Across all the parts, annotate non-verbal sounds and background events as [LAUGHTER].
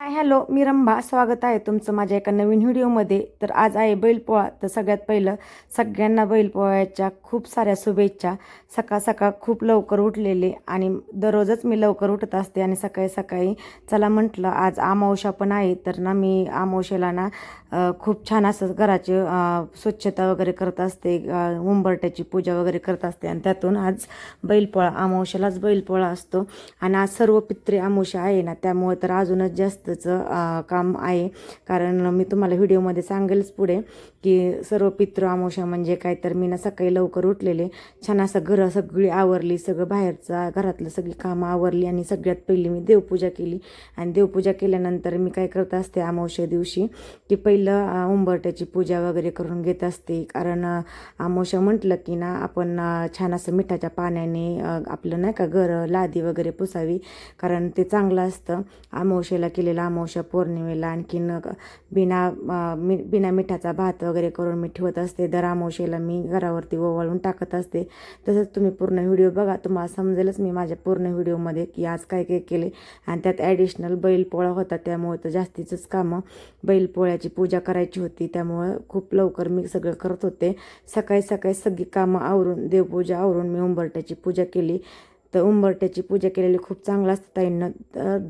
Hi hello मी रंभा. स्वागत आहे तुमचं माझ्या एका नवीन व्हिडिओमध्ये. तर आज आहे बैलपोळा. तर सगळ्यात पहिलं सगळ्यांना बैलपोळ्याच्या खूप साऱ्या शुभेच्छा. सकाळ सकाळ खूप लवकर उठलेले आणि दररोजच मी लवकर उठत असते आणि सकाळी सकाळी चला म्हटलं आज आमावशा पण आहे तर ना मी आमावशेला ना खूप छान असं घराची स्वच्छता वगैरे करत असते उंबरट्याची पूजा वगैरे करत असते. आणि त्यातून आज बैलपोळा अमावश्यालाच बैलपोळा असतो. आणि आज सर्व पित्री अमावश्या आहे ना त्यामुळे तर अजूनच जास्तचं काम आहे. कारण मी तुम्हाला व्हिडिओमध्ये सांगेलच पुढे की सर्व पितृ अमावश्या म्हणजे काय तर मी ना सकाळी लवकर उठलेले. छान असं घरं सगळी आवरली सगळं बाहेरचा घरातलं सगळी कामं आवरली आणि सगळ्यात पहिली मी देवपूजा केली. आणि देवपूजा केल्यानंतर मी काय करत असते अमावश्या दिवशी की पहिलं उंबरट्याची पूजा वगैरे करून घेत असते. कारण अमावश्या म्हटलं की ना आपण छान असं मिठाच्या पाण्याने आपलं नाही का घर लादी वगैरे पुसावी. कारण ते चांगलं असतं. अमावश्याला केलेलं अमावश्या पौर्णिमेला आणखीन बिना मी बिना मिठाचा भात वगैरे वगैरे करून मी ठेवत असते. दर अमावस्येला मी घरावरती ओवाळून टाकत असते. तसंच तुम्ही पूर्ण व्हिडिओ बघा. तुम्हाला समजेलच मी माझ्या पूर्ण व्हिडिओमध्ये की आज काय काय केले. आणि त्यात ॲडिशनल बैलपोळा होता. त्यामुळे तर जास्तीचंच कामं. बैलपोळ्याची पूजा करायची होती. त्यामुळं खूप लवकर मी सगळं करत होते. सकाळी सकाळी सगळी कामं आवरून देवपूजा आवरून मी उंबरट्याची पूजा केली. तर उंबरट्याची पूजा केलेली खूप चांगलं असतं ताईंना.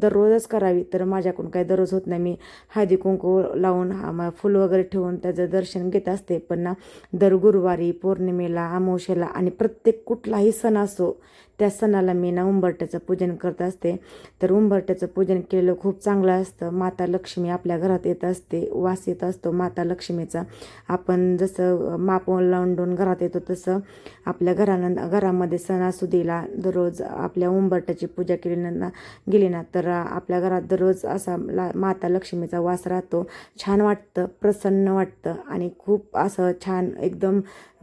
दररोजच करावी तर माझ्याकडून काही दररोज होत नाही. मी हळदी कुंकू लावून हा फुल वगैरे ठेवून त्याचं दर्शन घेत असते. पण ना दर गुरुवारी पौर्णिमेला अमावश्याला आणि प्रत्येक कुठलाही सण असो त्या सणाला मी ना उंबरट्याचं पूजन करत असते. तर उंबरट्याचं पूजन केलेलं खूप चांगलं असतं. माता लक्ष्मी आपल्या घरात येत असते. वास येत असतो माता लक्ष्मीचा. आपण जसं माप लावून घरात येतो तसं आपल्या घरानं घरामध्ये सणासुदीला दररोज आपल्या उंबरट्याची पूजा केली ना गेली ना तर आपल्या घरात दररोज असा ला माता लक्ष्मीचा वास राहतो. छान वाटतं प्रसन्न वाटतं आणि खूप असं छान एकदम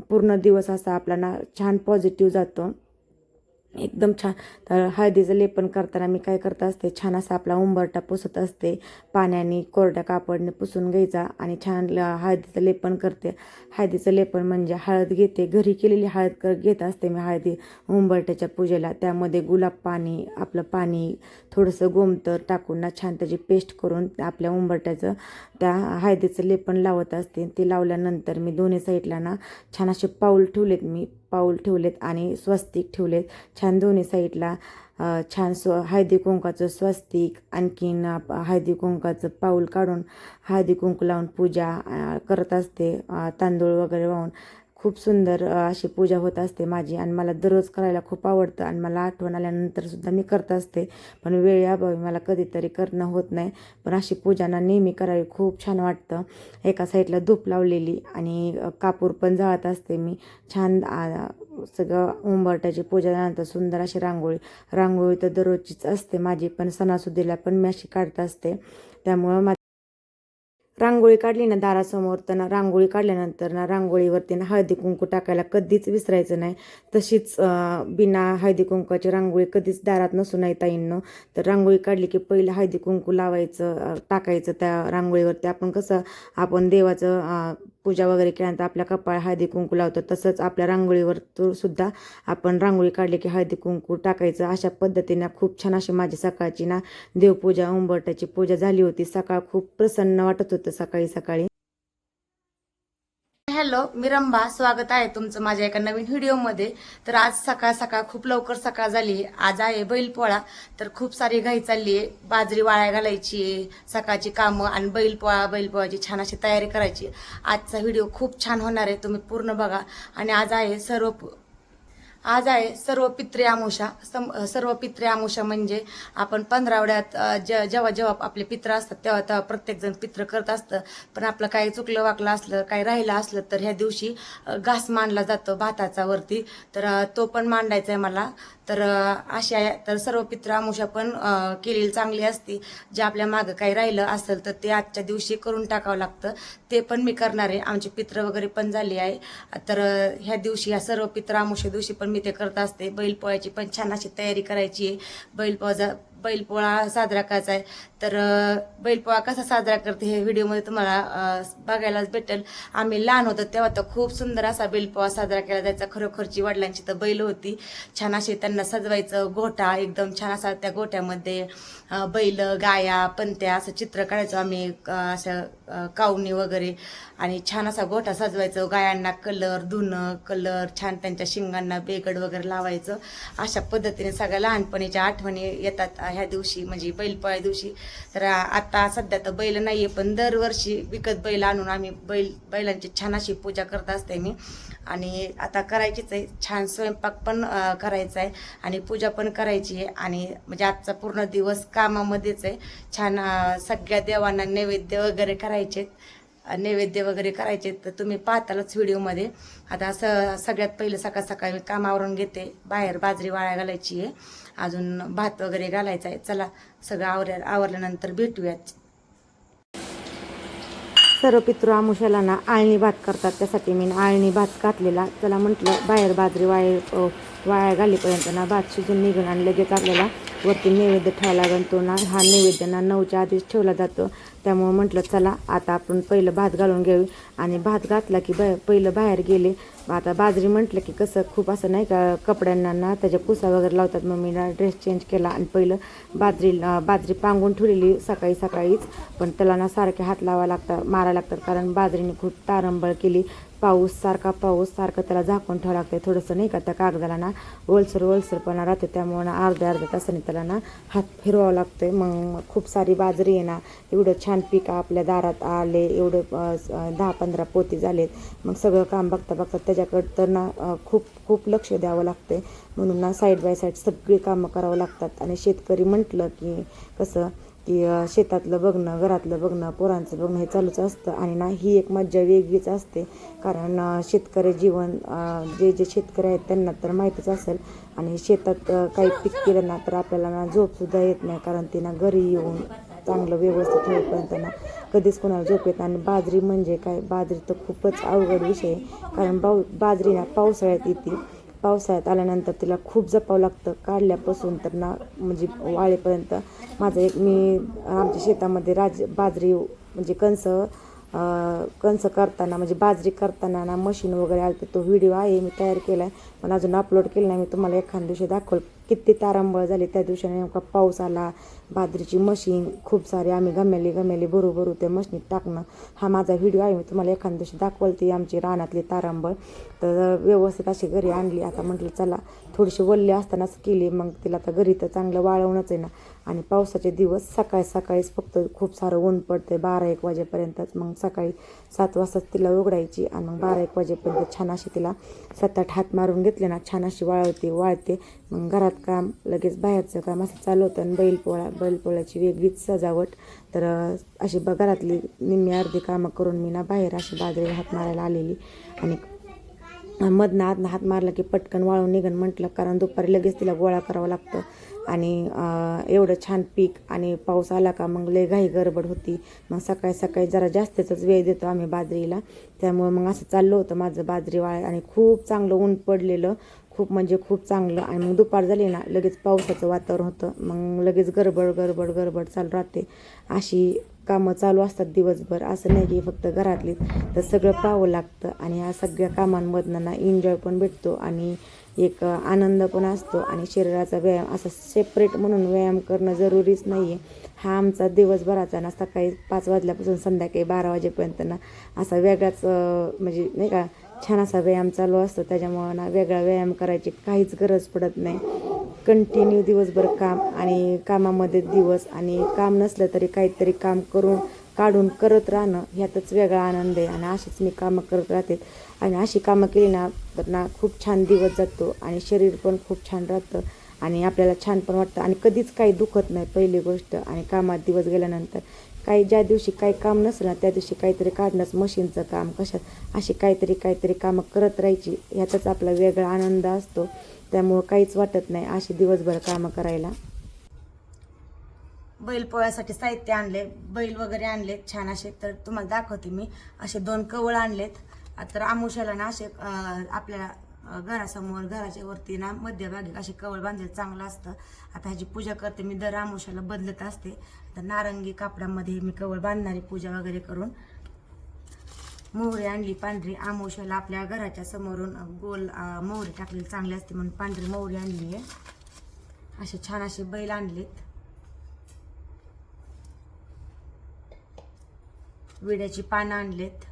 पूर्ण दिवस असा आपला ना छान पॉझिटिव्ह जातो. एकदम छान. तर हळदीचं लेपन करताना मी काय करत असते छान असा आपला उंबरटा पुसत असते. पाण्याने कोरड्या कापडने पुसून घ्यायचा आणि छान ल- हळदीचं लेपन करते. हळदीचं लेपन म्हणजे हळद घेते. घरी केलेली हळद कर घेत असते मी हळदी उंबरट्याच्या पूजेला. त्यामध्ये गुलाब पाणी आपलं पाणी थोडंसं गोमतर टाकून ना छान त्याची पेस्ट करून आपल्या उंबरट्याचं त्या हळदीचं लेपन लावत असते. ते लावल्यानंतर मी दोन्ही साईडला ना छान असे पाऊल ठेवलेत मी. पाऊल ठेवलेत आणि स्वस्तिक ठेवलेत. छान दोन्ही साईडला छान स्व हळदी कुंकाचं स्वस्तिक आणखीन हळदी कुंकाचं पाऊल काढून हळदी कुंकू लावून पूजा करत असते तांदूळ वगैरे वाहून. खूप सुंदर अशी पूजा होत असते माझी आणि मला दररोज करायला खूप आवडतं आणि मला आठवण आल्यानंतर सुद्धा मी करत असते. पण वेळेअभावी मला कधीतरी करणं होत नाही. पण अशी पूजांना नेहमी करावी खूप छान वाटतं. एका साईडला धूप लावलेली आणि कापूर पण जाळत असते मी. छान सगळं उंबरट्याची पूजा झाल्यानंतर सुंदर अशी रांगोळी रांगोळी तर दररोजचीच असते माझी पण सणासुदीला पण मी अशी काढत असते. त्यामुळं मा रांगोळी काढली ना दारासमोर तर ना रांगोळी काढल्यानंतर ना रांगोळीवरती ना हळदी कुंकू टाकायला कधीच विसरायचं नाही. तशीच बिना हळदी कुंकवाची रांगोळी कधीच दारात नसू नाही ताईंनो. तर रांगोळी काढली की पहिलं हळदी कुंकू लावायचं टाकायचं त्या रांगोळीवरती. आपण कसं आपण देवाचं पूजा वगैरे केल्यानंतर आपल्या कपाळ हळदी कुंकू लावतो. तसंच आपल्या रांगोळीवर सुद्धा आपण रांगोळी काढली की हळदी कुंकू टाकायचं. अशा पद्धतीनं खूप छान अशी माझी सकाळची ना देवपूजा उंबरट्याची पूजा झाली होती. सकाळ खूप प्रसन्न वाटत होतं सकाळी सकाळी. हॅलो मी रंभा. स्वागत आहे तुमचं माझ्या एका नवीन व्हिडिओमध्ये. तर आज सकाळ सकाळ खूप लवकर सकाळ झाली आहे. आज आहे बैलपोळा. तर खूप सारी घाई चालली आहे. बाजरी वाळ्या घालायची सकाळची कामं आणि बैलपोळा बैलपोळाची छान अशी तयारी करायची आहे. आजचा व्हिडिओ खूप छान होणार आहे तुम्ही पूर्ण बघा. आणि आज आहे सर्व आज आहे सर्व पित्रे आमुषा. सम सर्व पित्रे आमुषा म्हणजे आपण पंधरावड्यात जे जेव्हा जेव्हा आपले पित्र असतात तेव्हा तेव्हा प्रत्येक जण पित्र करत असतं. पण आपलं काही चुकलं वाकलं असलं काही राहिलं असलं तर ह्या दिवशी घास मांडला जातो भाताचा वरती. तर तो पण मांडायचा आहे मला. तर अशा अशी आहे. तर सर्व पित्र आमुषा पण केलेली चांगली असती. जे आपल्या मागं काही राहिलं असेल तर ते आजच्या दिवशी करून टाकावं लागतं. ते पण मी करणार आहे. आमचे पित्र वगैरे पण झाले आहे. तर ह्या दिवशी ह्या सर्व पित्र आमुषा दिवशी पण मी ते करत असते. बैलपोळ्याची पण छान अशी तयारी करायची आहे. बैलपोळा बैलपोळा साजरा करायचा आहे. तर बैलपोळा कसा साजरा करते हे व्हिडिओमध्ये तुम्हाला बघायलाच भेटेल. आम्ही लहान होतो तेव्हा तर खूप सुंदर असा बैलपोळा साजरा केला जायचा. खरोखरची वडिलांची तर बैल होती. छान अशी त्यांना सजवायचं गोठा एकदम छान असा त्या गोठ्यामध्ये बैल गाया पंत्या असं चित्र काढायचो आम्ही असं कावणी वगैरे. आणि छान असा गोठा सजवायचं गायांना कलर धुणं कलर छान त्यांच्या शिंगांना बेगड वगैरे लावायचं. अशा पद्धतीने सगळ्या लहानपणीच्या आठवणी येतात ह्या दिवशी म्हणजे बैलपोळ्या दिवशी. तर आता सध्या तर बैल नाही आहे पण दरवर्षी विकत बैल आणून आम्ही बैल बैलांची छान अशी पूजा करत असते मी. आणि आता करायचीच आहे छान स्वयंपाक पण करायचा आहे आणि पूजा पण करायची आहे. आणि म्हणजे आजचा पूर्ण दिवस कामामध्येच आहे. छान सगळ्या देवांना नैवेद्य वगैरे करायचं नैवेद्य वगैरे करायचे तर तुम्ही पाहतालच व्हिडिओमध्ये. आता असं सगळ्यात पहिलं सकाळ सकाळी मी कामावरून घेते बाहेर बाजरी वाळ्या घालायची आहे अजून भात वगैरे घालायचा आहे. चला सगळं आवर आवरल्यानंतर भेटूयात. सर्व पितृ आमुषाला ना आळणी भात करतात त्यासाठी मी आळणी भात घातलेला. त्याला म्हटलं बाहेर बाजरी वाळे वाळ्या वाया घालीपर्यंत ना भात शिजून निघून आणि लगेच आपल्याला वरती नैवेद्य ठेवायला लागतो ना हा नैवेद्य ना नऊच्या आधीच ठेवला जातो. त्यामुळं म्हटलं चला आता आपण पहिलं भात घालून घेऊ. आणि भात घातला की बाहेर पहिलं बाहेर गेले. आता बाजरी म्हटलं की कसं खूप असं नाही का कपड्यांना ना त्याच्या पुसा वगैरे लावतात. मग मी ना ड्रेस चेंज केला आणि पहिलं बाजरी बाजरी पांगून ठेवलेली सकाळी सकाळीच. पण त्याला ना सारखे हात लावा लागतात मारा लागतात. कारण बाजरीने खूप तारंबळ केली. पाऊस सारखा पाऊस सारखं त्याला झाकून ठेवावं लागतं थोडंसं नाही का त्या कागदाला ना ओलसर ओलसरपणा राहते. त्यामुळं ना अर्ध्या अर्ध्या तासाने त्याला ना हात फिरवावं लागतं मग खूप सारी बाजरी आहे ना एवढं छान पीक आपल्या दारात आले. एवढं दहा पंधरा पोती झालेत. मग सगळं काम बघता बघता त्याच्याकडं तर ना खूप खूप लक्ष द्यावं लागते म्हणून ना साईड बाय साईड सगळी कामं करावं लागतात. आणि शेतकरी म्हटलं की कसं की शेतातलं बघणं घरातलं बघणं पोरांचं बघणं हे चालूच असतं. आणि ना ही एक मज्जा वेगळीच असते. कारण शेतकरी जीवन जे जे शेतकरी आहेत त्यांना तर माहीतच असेल. आणि शेतात काही पीक केलं ना तर आपल्याला ना झोपसुद्धा येत नाही. कारण ते ना घरी येऊन चांगलं व्यवस्थित ठेवपर्यंत ना कधीच कोणाला झोप येत आणि बाजरी म्हणजे काय? बाजरी तर खूपच अवघड विषय आहे. कारण बाऊ बाजरी ना पावसाळ्यात येते. पावसाळ्यात आल्यानंतर तिला खूप जपावं लागतं. काढल्यापासून तर ना म्हणजे वाळेपर्यंत. माझं एक मी आमच्या शेतामध्ये राज बाजरी म्हणजे कणस कंस कणस करताना म्हणजे बाजरी करताना ना मशीन वगैरे आलं तो व्हिडिओ आहे मी तयार केला आहे पण अजून अपलोड केला नाही. मी तुम्हाला एखाद्या दिवशी दाखवलं. किती तारांबळ झाली. त्या दिवशी नेमका पाऊस आला. बाजरीची मशीन खूप सारी आम्ही गमेली गमेली भरू भरू त्या मशीनीत टाकणं. हा माझा व्हिडिओ आहे मी तुम्हाला एखाद्या दिवशी दाखवलती आमची रानातली तारांबळ. तर व्यवस्थित अशी घरी आणली आता म्हटलं चला थोडीशी वल्ली असतानाच केली मग तिला आता घरी तर चांगलं वाळवणंच आहे ना. आणि पावसाचे दिवस सकाळी सकाळीच फक्त खूप सारं ऊन पडते बारा एक वाजेपर्यंतच. मग सकाळी सात वाजताच तिला उघडायची आणि मग बारा एक वाजेपर्यंत छान अशी तिला सात आठ हात मारून घेतले ना छान अशी वाळवते वाळते. मग घरात काम लगेच बाहेरचं काम असं चालवतं आणि बैलपोळा बैलपोळ्याची वेगळीच सजावट. तर अशी ब घरातली निम्मी अर्धी कामं करून मी ना बाहेर अशी बाजरीला हात मारायला आलेली. आणि मधनं आतनं हात मारला की पटकन वाळून निघण म्हटलं कारण दुपारी लगेच तिला गोळा करावा लागतं. आणि एवढं छान पीक आणि पाऊस आला का मग लय घाई गडबड होती. मग सकाळी सकाळी जरा जास्तच वेळ देतो आम्ही बाजरीला. त्यामुळे मग असं चाललं होतं माझं बाजरी वाळ आणि खूप चांगलं ऊन पडलेलं. खूप म्हणजे खूप चांगलं आणि मग दुपार झाली ना लगेच पावसाचं वातावरण होतं. मग लगेच गडबड गडबड गडबड चालू राहते. अशी कामं चालू असतात दिवसभर. असं नाही की फक्त घरातली तर सगळं पाहावं लागतं आणि या सगळ्या कामांमधनं ना एन्जॉय पण भेटतो आणि एक आनंद पण असतो आणि शरीराचा व्यायाम असा सेपरेट म्हणून व्यायाम करणं जरुरीच नाही आहे हा आमचा दिवसभराचा ना सकाळी पाच वाजल्यापासून संध्याकाळी बारा वाजेपर्यंत ना असा वेगळाच म्हणजे नाही का छान असा व्यायाम चालू असतो त्याच्यामुळं ना वेगळा व्यायाम करायची काहीच गरज पडत नाही. कंटिन्यू दिवसभर काम आणि कामामध्ये दिवस आणि काम नसलं तरी काहीतरी काम करून काढून करत राहणं ह्यातच वेगळा आनंद आहे आणि अशीच मी कामं करत राहते. आणि अशी कामं केली ना तर ना खूप छान दिवस जातो आणि शरीर पण खूप छान राहतं आणि आपल्याला छान पण वाटतं. आणि कधीच काही दुखत नाही पहिली गोष्ट. आणि कामात दिवस गेल्यानंतर काही ज्या दिवशी काही काम नसेल ना त्या दिवशी काहीतरी काढणंच मशीनचं काम. कशात? अशी काहीतरी काहीतरी कामं करत राहायची. ह्याचाच आपला वेगळा आनंद असतो. त्यामुळं काहीच वाटत नाही अशी दिवसभर कामं करायला. बैल पोळ्यासाठी साहित्य आणले बैल वगैरे आणलेत छान असे. तर तुम्हाला दाखवते मी. असे दोन कवळ आणलेत. तर आमुषाला ना असे आपल्याला घरासमोर घराच्या वरती ना मध्यभागी असे कवळ बांधलेलं चांगलं असतं. आता ह्याची पूजा करते मी दर आमुषाला बदलत असते. आता नारंगी कापडामध्ये मी कवळ बांधणारी पूजा वगैरे करून मोहरी आणली. पांढरी आमोशाला आपल्या घराच्या समोरून गोल मोहरी टाकलेली चांगली असते म्हणून पांढरी मोहरी आणली आहे. असे छान असे बैल आणलेत. विड्याची पानं आणलेत.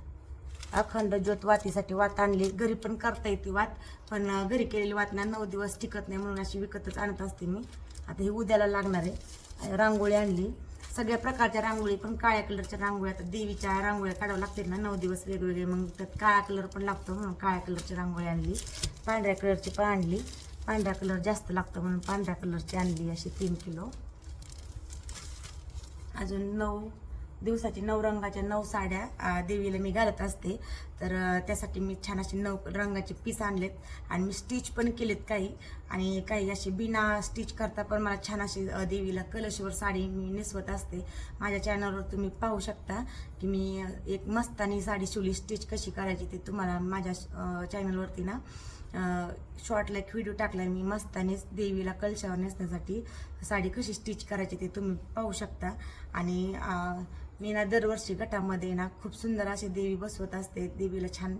अखंड ज्योत वातीसाठी वात आणली. घरी पण करता येते वात पण घरी केलेली वात ना नऊ दिवस टिकत नाही म्हणून अशी विकतच आणत असते मी. आता ही उद्याला लागणार आहे. रांगोळी आणली. सगळ्या प्रकारच्या रांगोळी पण काळ्या कलरच्या रांगोळ्या आता देवीच्या रांगोळ्या काढावं लागतील ना नऊ दिवस वेगवेगळे. मग त्यात काळा कलर पण लागतो म्हणून काळ्या कलरची रांगोळी आणली. पांढऱ्या कलरची पण आणली. पांढरा कलर जास्त लागतो म्हणून पांढऱ्या कलरची आणली अशी तीन किलो. अजून नऊ दिवसाची नऊ रंगाच्या नऊ साड्या देवीला मी घालत असते. तर त्यासाठी मी छान असे नऊ रंगाचे पीस आणलेत. आणि मी स्टिच पण केलेत काही. आणि काही असे बिना स्टिच करता पण मला छान अशी देवीला कलशवर साडी मी नेसवत असते. माझ्या चॅनलवर तुम्ही पाहू शकता की मी एक मस्तानी साडी शिवली. स्टिच कशी करायची ते तुम्हाला माझ्या चॅनलवरती ना शॉर्टला एक व्हिडिओ टाकलाय मी. मस्ताने देवीला कलशावर नेसण्यासाठी साडी कशी स्टिच करायची ते तुम्ही पाहू शकता. आणि मी ना दरवर्षी गटामध्ये ना खूप सुंदर अशी देवी बसवत असते. देवीला छान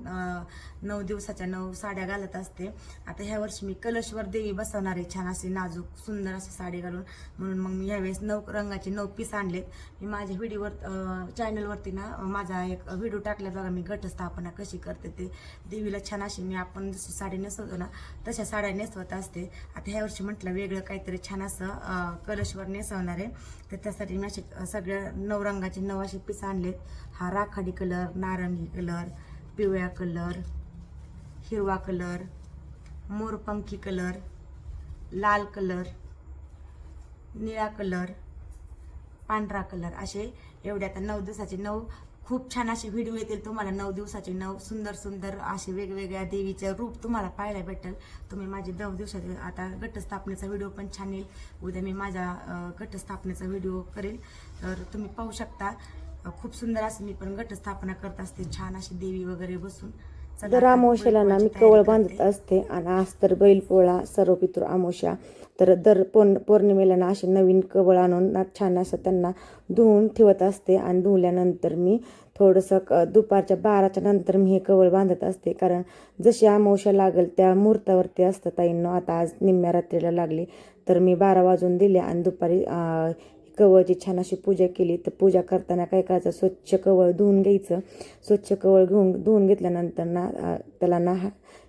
नऊ दिवसाच्या नऊ साड्या घालत असते. आता ह्या वर्षी मी कलशवर देवी बसवणार आहे. छान अशी नाजूक सुंदर अशी साडी घालून. म्हणून मग मी ह्यावेळेस नऊ रंगाचे नऊ पीस आणलेत. मी माझ्या व्हिडिओवर चॅनलवरती ना माझा एक व्हिडिओ टाकला बघा मी घटस्थापना कशी करते ते. देवीला छान अशी मी आपण जशी साडी नेसवतो ना तशा साड्या नेसवत असते. आता ह्या वर्षी म्हटलं वेगळं काहीतरी छान असं कलशवर नेसवणार आहे. तर त्यासाठी मी असे सगळ्या नऊ रंगाचे नऊ असे पीस आणलेत. हा राखाडी कलर नारंगी कलर पिवळ्या कलर हिरवा कलर मोरपंखी कलर लाल कलर निळा कलर पांढरा कलर असे एवढे आता नऊ दिवसाचे नऊ खूप छान असे व्हिडिओ येतील. तुम्हाला नऊ दिवसाचे नऊ सुंदर सुंदर असे वेगवेगळ्या देवीचे रूप तुम्हाला पाहायला भेटेल. तुम्ही माझे नऊ दिवसाचे आता घटस्थापनेचा व्हिडिओ पण छान येईल. उद्या मी माझ्या घटस्थापनेचा व्हिडिओ करेल तर तुम्ही पाहू शकता. खूप सुंदर असं मी पण घटस्थापना करत असते. छान अशी देवी वगैरे बसून. दर अमावश्याला ना मी कवळ बांधत असते आणि आज तर बैलपोळा सर्व पितृ अमावश्या तर दर पौर्ण पौर्णिमेला ना असे नवीन कवळ आणून ना छान असं त्यांना धुवून ठेवत असते आणि धुवल्यानंतर मी थोडंसं क दुपारच्या बाराच्या नंतर मी हे कवळ बांधत असते. कारण जशी अमावश्या लागेल त्या मुहूर्तावरती असतं ताईंनो. आता आज निम्म्या रात्रीला लागली. तर मी बारा वाजून दिले आणि दुपारी कवळची छान अशी पूजा केली तर पूजा करताना काय करायचं? स्वच्छ कवळ धुवून घ्यायचं. स्वच्छ कवळ घेऊन धुवून घेतल्यानंतर ना त्याला ना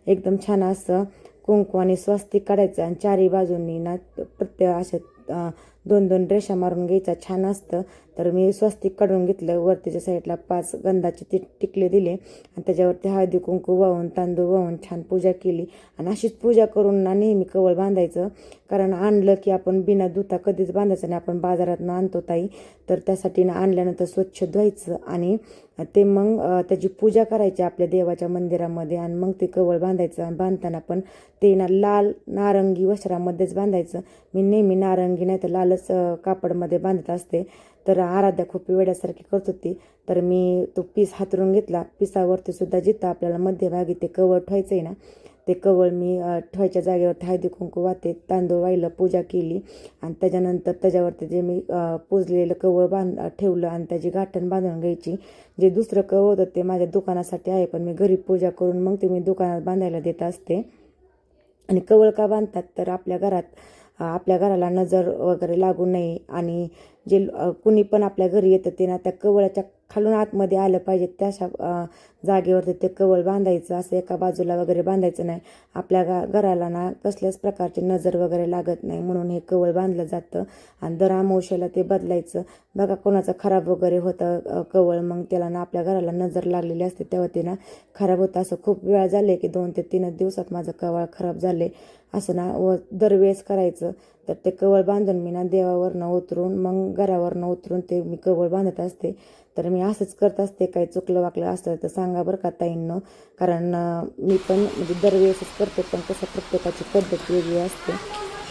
एकदम छान असं कुंकू आणि स्वस्तिक काढायचं. आणि चारी बाजूंनी ना प्रत्येक अशा दोन दोन रेषा मारून घ्यायचा. छान असतं. तर मी स्वस्तिक काढून घेतलं. वरतीच्या साईडला पाच गंधाचे ति टिकले दिले. आणि त्याच्यावरती हळदी कुंकू वाहून तांदूळ वाहून छान पूजा केली. आणि अशीच पूजा करून ना नेहमी कवळ बांधायचं. कारण आणलं की आपण बिना दुता कधीच बांधायचं नाही. आपण बाजारात आणतो ताई. तर त्यासाठी ना आणल्यानंतर स्वच्छ धुवायचं आणि ते मग त्याची पूजा करायची आपल्या देवाच्या मंदिरामध्ये आणि मग ते कवळ बांधायचं. बांधताना पण ते ना लाल नारंगी वस्त्रामध्येच बांधायचं. मी नेहमी नारंगी नाही तर लालच कापडमध्ये बांधत असते. तर आराध्या खूप वेड्यासारखी करत होती. तर मी तो पीस हातरून घेतला. पिसावरती सुद्धा जिथं आपल्याला मध्यभागी ते कवळ ठेवायचं आहे ना ते कवळ मी ठेवायच्या जागेवर हळदी कुंकू वाते तांदूळ वाहिलं पूजा केली. आणि त्याच्यानंतर त्याच्यावरती जे मी पुजलेलं कवळ बांध ठेवलं आणि त्याची गाठण बांधून घ्यायची. जे दुसरं कवळ होतं ते माझ्या दुकानासाठी आहे पण मी घरी पूजा करून मग ते मी दुकानात बांधायला देत असते. आणि कवळ का बांधतात? तर आपल्या घरात आपल्या घराला नजर वगैरे लागू नये आणि जे कुणी पण आपल्या घरी येतं ते ना त्या कवळाच्या खालून आतमध्ये आलं पाहिजे. त्याशा जागेवरती ते कवळ बांधायचं असं एका बाजूला वगैरे बांधायचं नाही. आपल्या गा घराला ना कसल्याच प्रकारची नजर वगैरे लागत नाही म्हणून हे कवळ बांधलं जातं आणि दर आमोशाला ते बदलायचं. बघा कोणाचं खराब वगैरे होतं कवळ मग त्याला ना आपल्या घराला नजर लागलेली असते तेव्हा ते ना खराब होतं. असं खूप वेळा झाले की दोन ते तीनच दिवसात माझं कवळ खराब झाले असं ना व दरवेळेस करायचं. तर ते कवळ बांधून मी ना देवावरनं उतरून मग घरावरनं उतरून ते मी कवळ बांधत असते. तर मी असंच करत असते काही चुकलं वाकलं असतं तर सांगा बरं का ताईंनं. कारण मी पण म्हणजे दरवेळेसच करते पण कसं प्रत्येकाची पद्धत वेगळी असते.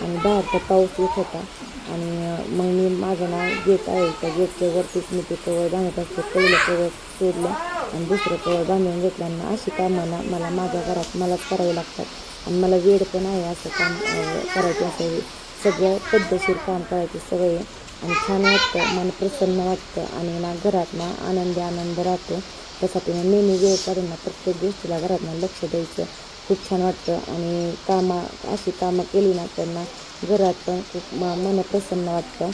आणि बाहेरचा पाऊस येत होता आणि मग मी माझं नाव गेट आहे त्या गेटच्या वरतीच मी ते कवळ बांधत असते. पहिलं कवळ सोडलं आणि दुसरं कवळ बांधून घेतल्यानं अशी कामं ना मला माझ्या घरात मलाच करावी लागतात. आणि मला वेळ पण आहे असं काम करायचं असं सगळं पद्धतशीर काम करायची सवय आहे. आणि छान वाटतं मन प्रसन्न वाटतं आणि ना घरात ना आनंदी आनंद राहतो. त्यासाठी ना नेहमी वेळ काढून ना प्रत्येक गोष्टीला घरातनं लक्ष द्यायचं. खूप छान वाटतं. आणि कामा अशी कामं केली ना त्यांना घरात पण खूप मन प्रसन्न वाटतं.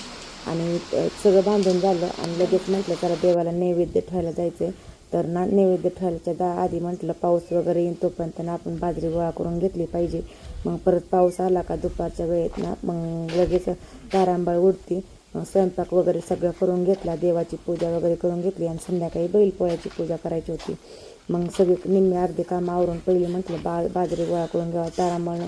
आणि सगळं बांधून झालं आणि लगेच म्हटलं जरा देवाला नैवेद्य ठेवायला जायचं तर ना नैवेद्य ठरायच्या दा आधी म्हटलं पाऊस वगैरे येईन तोपर्यंत ना आपण बाजरी गोळा करून घेतली पाहिजे. मग परत पाऊस आला का दुपारच्या वेळेत ना मग लगेच तारांबळ उडती. मग स्वयंपाक वगैरे सगळं करून घेतला देवाची पूजा वगैरे करून घेतली आणि संध्याकाळी बैलपोळ्याची पूजा करायची होती. मग सगळे निम्मे अर्धे काम आवरून पहिले म्हटलं बा बाजरी गोळा करून घ्यावा. तारांबळ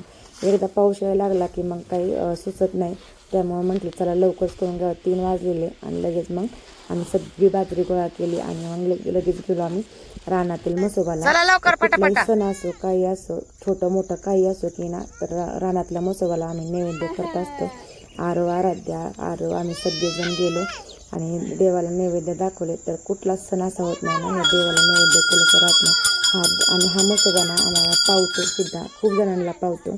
एकदा पाऊस यायला लागला की मग काही सुचत नाही. त्यामुळं म्हटलं चला लवकरच करून घ्यावं. तीन वाजलेले आणि लगेच मग आम्ही सगळी बाजरी गोळा केली आणि मग लगे- लगेच गेलो आम्ही रानातील मसोबाला. कुठलाही. सण असो काही असो छोटं मोठं काही असो की ना तर रानातल्या मसोबाला आम्ही नैवेद्य करत असतो. आरव आराध्या आरव आम्ही सगळेजण गेलो आणि देवाला नैवेद्य दाखवले. तर कुठलाच सण असा होत नाही ना देवाला नैवेद्य केलं तर राहत नाही. हा आणि हा मसोबा ना आम्हाला पावतो सुद्धा. खूप जणांना पावतो.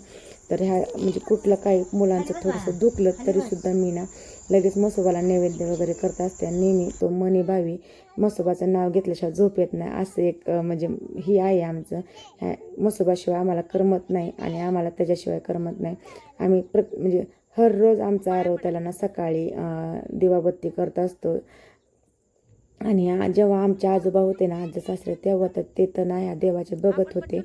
तर ह्या म्हणजे कुठलं काही मुलांचं थोडंसं दुखलं तरीसुद्धा मी ना लगेच मसोबाला नैवेद्य वगैरे करत असते. आणि नेहमी तो मनी भावी मसोबाचं नाव घेतल्याशिवाय झोप येत नाही. असं एक म्हणजे ही आहे आमचं. ह्या मसोबाशिवाय आम्हाला करमत नाही आणि आम्हाला त्याच्याशिवाय करमत नाही. आम्ही प्र म्हणजे हर रोज आमचा आरव त्याला ना सकाळी दिवाबत्ती करत असतो. आणि जेव्हा आमचे आजोबा होते ना आजी सासरे तेव्हा तर ते तर नाही देवाचे बघत होते.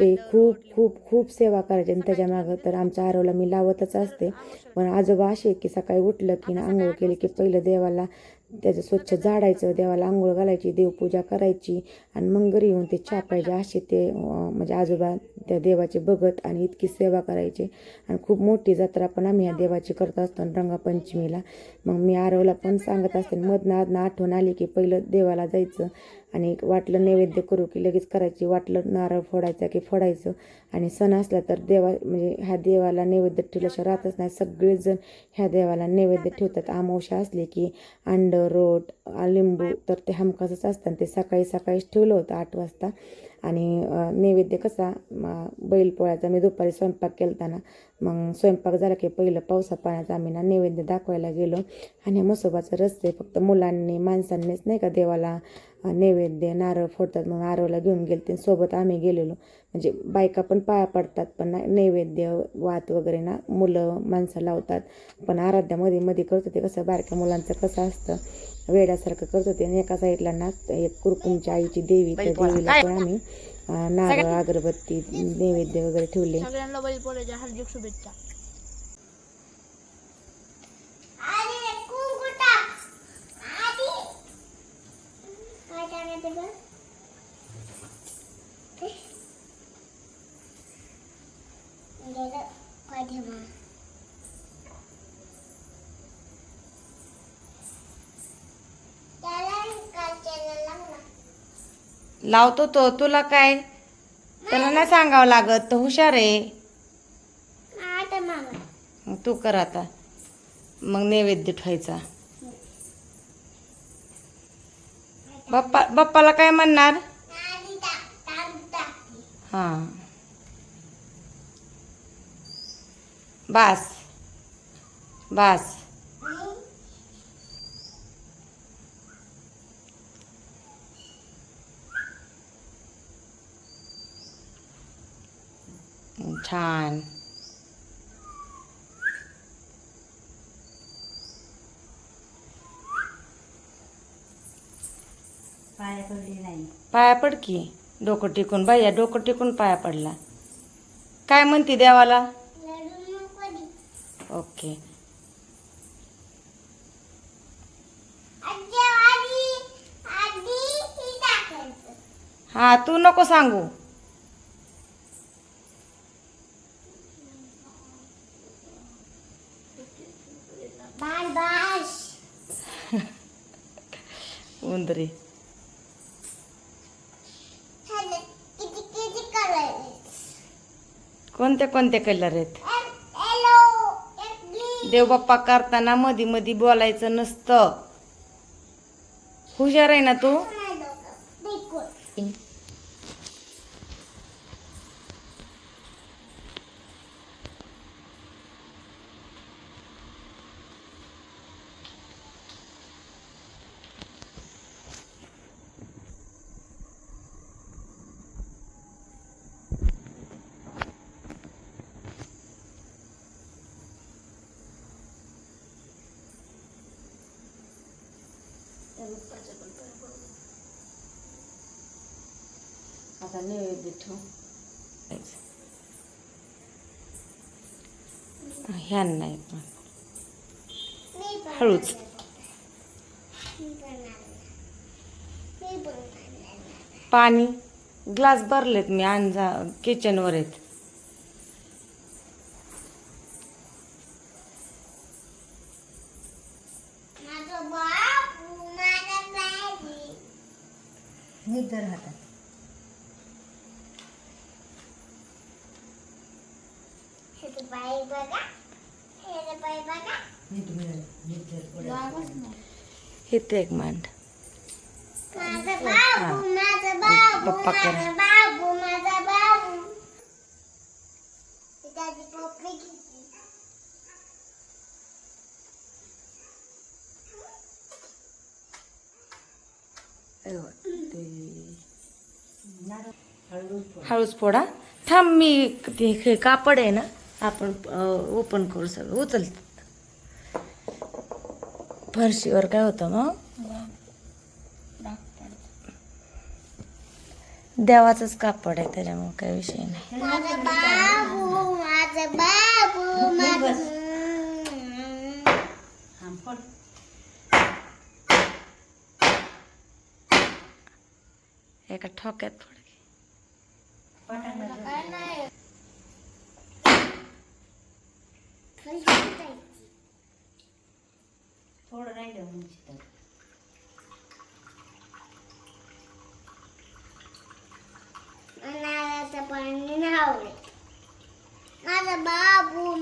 ते खूप खूप खूप सेवा करायचे आणि त्याच्या मागं तर आमच्या आरवला मी लावतच असते. पण आजोबा असे की सकाळी उठलं की ना आंघोळ केली की पहिलं देवाला त्याचं स्वच्छ झाडायचं देवाला आंघोळ घालायची देवपूजा करायची आणि मग घरी येऊन ते चहा पाहिजे असे ते म्हणजे आजोबा त्या देवाचे बघत आणि इतकी सेवा करायची. आणि खूप मोठी जत्रा पण आम्ही ह्या देवाची करत असतो आणि रंगपंचमीला. मग मी आरवला पण सांगत असते मधनं आधनं आठवण आली की पहिलं देवाला जायचं. आणि वाटलं नैवेद्य करू की लगेच करायची. वाटलं नारळ फोडायचा की फोडायचं. आणि सण असला तर देवा म्हणजे ह्या देवाला नैवेद्य ठेवल्याशिवाय राहतच नाही. सगळेजण ह्या देवाला नैवेद्य ठेवतात. अमावशा असली की अंड रोट लिंबू तर ते हमखासच असतं आणि ते सकाळी सकाळीच ठेवलं होतं आठ वाजता. आणि नैवेद्य कसा बैलपोळ्याचा मी दुपारी स्वयंपाक केलताना. मग स्वयंपाक झाला की पहिलं पावसा पाण्याचा आम्ही ना नैवेद्य दाखवायला गेलो. आणि मसोबाचं रस्ते फक्त मुलांनी माणसांनीच नाही का देवाला नैवेद्य नारळ फोडतात मग नारळला घेऊन गेलते सोबत आम्ही गेलेलो. म्हणजे बायका पण पाया पडतात पण ना नैवेद्य वात वगैरे ना मुलं माणसं लावतात. पण आराध्यामध्ये मध्ये करतो ते कसं बारक्या मुलांचं कसं असतं. वेड्यासारखं करत होते आणि एका साईडला ना एक कुरकुमच्या आईची देवी त्या देवीला पण आम्ही नारळ अगरबत्ती नैवेद्य वगैरे ठेवले. शुभेच्छा. लावतो तो. तुला काय? त्याला नाही सांगावं लागत. तो हुशार आहे. तू कर आता. मग नैवेद्य ठेवायचा. बाप्पा बाप्पाला काय म्हणणार? हां. बास. बास. छान पाया पड की डोकं टिकून. बाया डोकं टिकून पाया पडला. काय म्हणते देवाला? ओके. हा तू नको सांगू. उंदरी. कोणते कोणते कलर आहेत? देवबाप्पा करताना मधी मधी बोलायचं नसतं. हुशार आहे ना तू? आता नैवेद्य ठेवू ह्या नाही पण. हळूच. पाणी ग्लास भरलेत मी अंजा किचनवर आहेत. इथे एक मांड. बाबू माझा पप्पा करा. हळूच फोडा. थांब मी ते हे कापड आहे ना आपण ओपन करू सगळं. उचलत फरशीवर काय होतं मग? देवाचंच कापड आहे त्याच्यामुळे काही विषय नाही. माझा बाबू माझा बाबू माझा एका ठोक्यात फोड घे. काय नाही थोडं राहिलं म्हणजे नारळाचं पाणी नावले माझा बाबू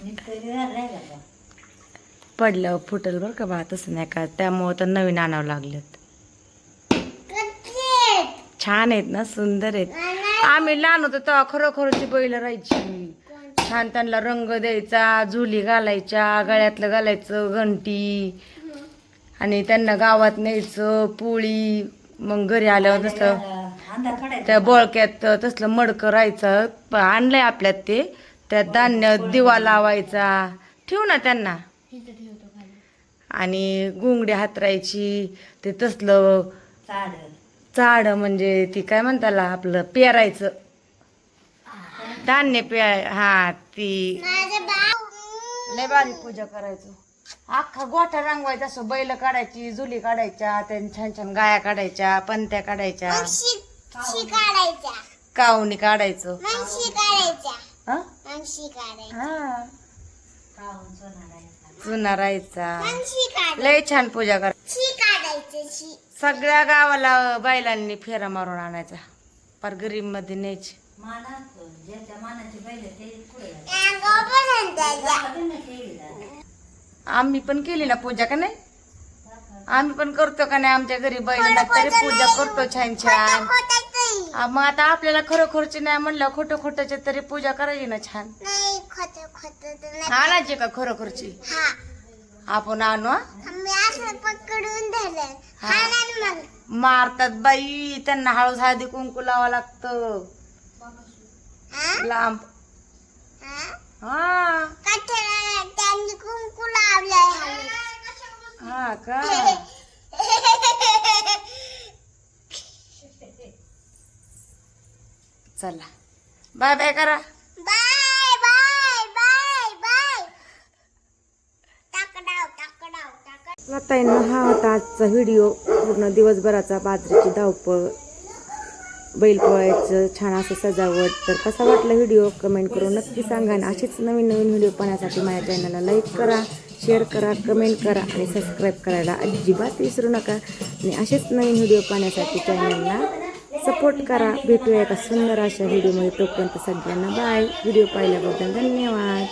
राहिला का पडल्यावर फुटल बरं का बा तसं नाही का? त्यामुळं तर नवीन आणावं लागलेत. छान आहेत ना सुंदर आहेत. आम्ही लहान होतो तेव्हा खरोखरची बैल राहायची. छान त्यांना रंग द्यायचा झुली घालायच्या गळ्यातलं घालायचं घंटी. आणि त्यांना गावात न्यायचं पोळी. मग घरी आल्यावर तसं त्या बोळक्यात तसलं मडकं राहायचं. आणलंय आपल्यात ते. त्यात धान्य दिवा लावायचा. ठेवू ना त्यांना. आणि गुंगडी हातरायची ते तसलं चाड. चाड म्हणजे ती काय म्हणताला आपलं पेरायचं. धान्य पेराय हा ती. लय भारी पूजा करायचो. अख्खा गोठा रंगवायचा असं बैल काढायची जुली काढायच्या त्यांनी छान छान गाया काढायच्या पंत्या काढायच्या. कावणी. काढायचं. हा. चुना राहायचा लय छान पूजा कर. सगळ्या गावाला बैलांनी फेरा मारून आणायचा. पार गरीबमध्ये न्यायची आम्ही पण केली ना पूजा का नाही? आम्ही पण करतो का नाही आमच्या घरी बैलांना तरी पूजा करतो छान छान. मग आता आपल्याला खरोखरची नाही म्हणलं खोटं खोटंची तरी पूजा करायची ना छान. नाही खोट खोट नाही. आणायची का खरोखरची? आपण आणू मारतात बाई त्यांना हळूच हळदी कुंकू लावा लागतं. लांब. हा? कुंकू लावलंय. हा का? [LAUGHS] चला. बाय बाय करा. Bye bye bye bye. टाकडाव टाकडाव टाकड लताईंना हा होता आजचा व्हिडिओ. पूर्ण दिवसभराचा बाजरीची धावपळ बैलपोळ्याचं छान असं सजावट. तर कसा वाटला व्हिडिओ? कमेंट करून नक्की सांगा आणि असेच नवीन नवीन व्हिडिओ पाहण्यासाठी माझ्या चॅनलला लाईक करा शेअर करा कमेंट करा आणि सबस्क्राईब करायला अजिबात विसरू नका. आणि असेच नवीन व्हिडिओ पाहण्यासाठी चॅनलला सपोर्ट करा. भेटूया एका सुंदर अशा व्हिडिओमध्ये तोपर्यंत सगळ्यांना बाय व्हिडिओ पाहिल्याबद्दल धन्यवाद.